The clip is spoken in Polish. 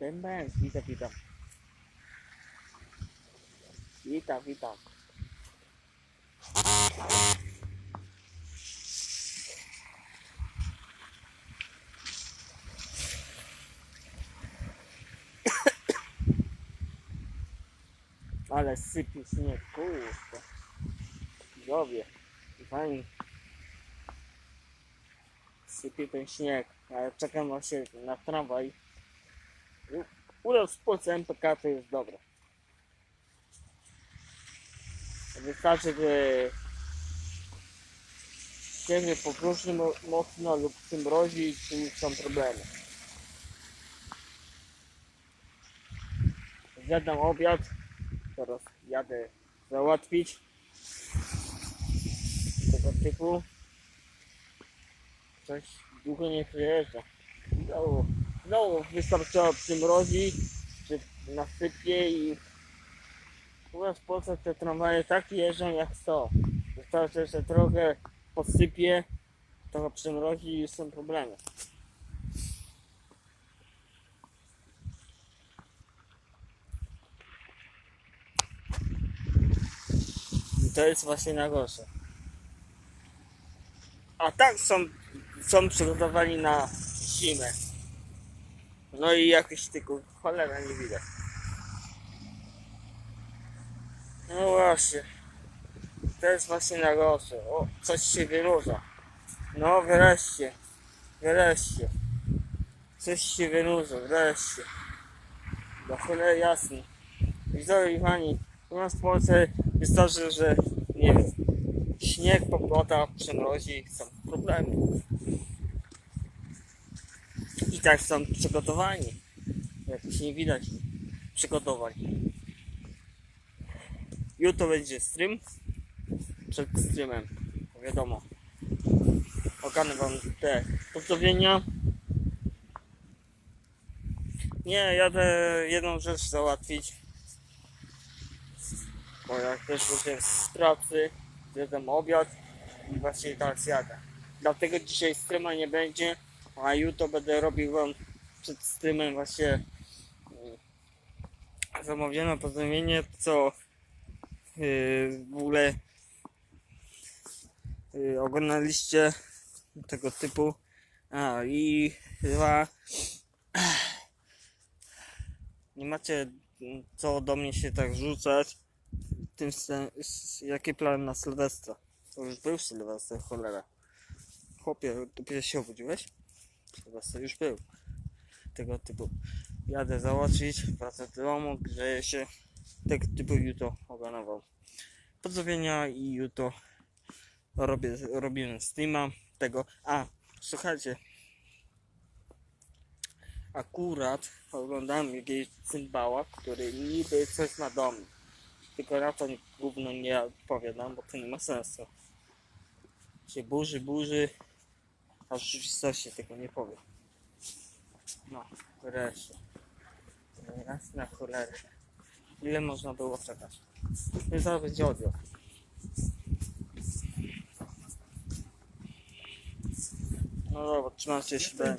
Ben, ben, witam, witam. Witam, witam. Ale sypie śnieg, kurczę. Widzowie, fajnie. Sypie ten śnieg, ale czekam właśnie na tramwaj. Udział w spółce MPK to jest dobre. Wystarczy, że sięgnie popróżny mo- mocno lub przymrozi i tu już są problemy. Zjadam obiad, teraz jadę załatwić tego typu. Coś długo nie przyjeżdża. Znowu, znowu wystarczyło przymrozić, czy nasypie i u nas w Polsce te tramwaje tak jeżdżą jak to. Wystarczy, że trochę posypie, trochę przymrozi i już są problemy. I to jest właśnie najgorsze. A tak są, są przygotowani na zimę. No i jakiś tylko cholera nie widać. No właśnie. To jest właśnie najgorsze. O, coś się wynurza. No wreszcie. Wreszcie. Coś się wynurza, wreszcie. Do cholery jasny. Widzowie pani, u nas w Polsce wystarczy, że nie wiem, śnieg popada, przemrozi, są problemy. Tak są przygotowani. Jakoś nie widać przygotowań. Jutro będzie stream. Przed streamem, wiadomo. Ogarnę wam te pozdrowienia. Nie, jadę jedną rzecz załatwić. Bo jak też wróciłem z pracy, zjadłem obiad i właśnie teraz jadę. Dlatego dzisiaj streama nie będzie, a jutro będę robił wam przed streamem właśnie mm, zamówione pozdrowienie, co yy, w ogóle yy, oglądaliście tego typu. A i chyba nie macie mm, co do mnie się tak rzucać. Tym jaki plan na Sylwestra? To już był Sylwester, cholera. Chłopie, dopiero się obudziłeś? Sylwester już był. Tego typu. Jadę załatwić, wracę do domu, grzeję się. Tego typu jutro oglądam pozdrowienia i jutro robię, robimy streama tego. A, słuchajcie. Akurat oglądałem jakiegoś cymbała, który niby coś ma do mnie. Tylko na to gówno nie odpowiadam, bo to nie ma sensu. Się burzy, burzy, a w rzeczywistości tego nie powiem. No, wreszcie. Raz na cholerę. Ile można było czekać? I zaraz będzie odjazd. No dobra, trzymajcie się.